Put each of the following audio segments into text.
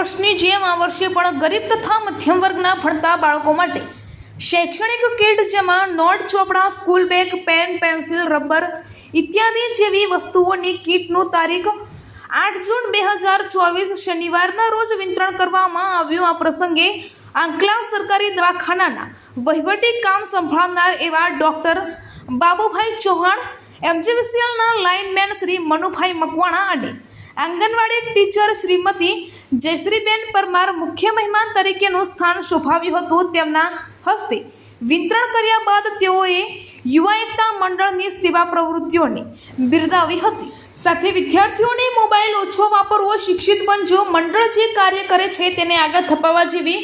વર્ષની જેમ આ વર્ષે પણ ગરીબ તથા મધ્યમ વર્ગના ભણતા બાળકો માટે શૈક્ષણિક કીટ જેમાં નોટ, ચોપડા, school bag, pen, pencil, rubber ઇત્યાદિ જેવી વસ્તુઓની કીટનું તારીખ આઠ જૂન બે હજાર ચોવીસ શનિવારના રોજ વિતરણ કરવામાં આવ્યું. આ પ્રસંગે આંકલાવ સરકારી દવાખાનાના વહીવટી કામ સંભાળનાર એવા ડૉક્ટર બાબુભાઈ ચૌહાણ, એમજીવીસીએલના લાઇનમેન શ્રી મનુભાઈ મકવાણા અને આંગણવાડી ટીચર શ્રીમતી જયશ્રીબેન પરમાર મુખ્ય મહેમાન તરીકેનું સ્થાન શોભાવ્યું હતું તેમના હસ્તે. વિતરણ કર્યા બાદ તેઓએ યુવા એકતા મંડળની સેવા પ્રવૃત્તિઓને બિરદાવી હતી. સાથે વિદ્યાર્થીઓને મોબાઈલ ઓછો વાપરવો શિક્ષિત બનજો, મંડળ જે કાર્ય કરે છે તેને આગળ ધપાવવા જેવી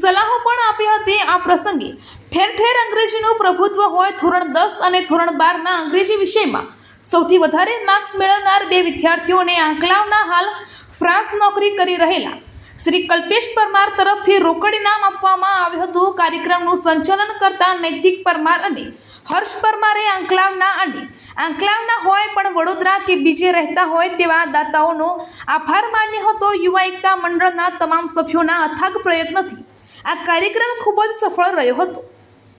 સલાહો પણ આપી હતી. આ પ્રસંગે ઠેર ઠેર અંગ્રેજીનું પ્રભુત્વ હોય, ધોરણ દસ અને ધોરણ બારના અંગ્રેજી વિષયમાં સૌથી વધારે માર્ક્સ મેળવનાર બે વિદ્યાર્થીઓને આંકલાવના હાલ ફ્રાન્સ નોકરી કરી રહેલા શ્રી કલ્પેશ પરમાર તરફથી રોકડ ઇનામ આપવામાં આવ્યું હતું. કાર્યક્રમનું સંચાલન કરતા નૈતિક પરમાર અને હર્ષ પરમારે આંકલાવના અને આંકલાવના હોય પણ વડોદરા કે બીજે રહેતા હોય તેવા દાતાઓનો આભાર માન્યો હતો. યુવા એકતા મંડળના તમામ સભ્યોના અથાગ પ્રયત્નથી આ કાર્યક્રમ ખૂબ જ સફળ રહ્યો હતો.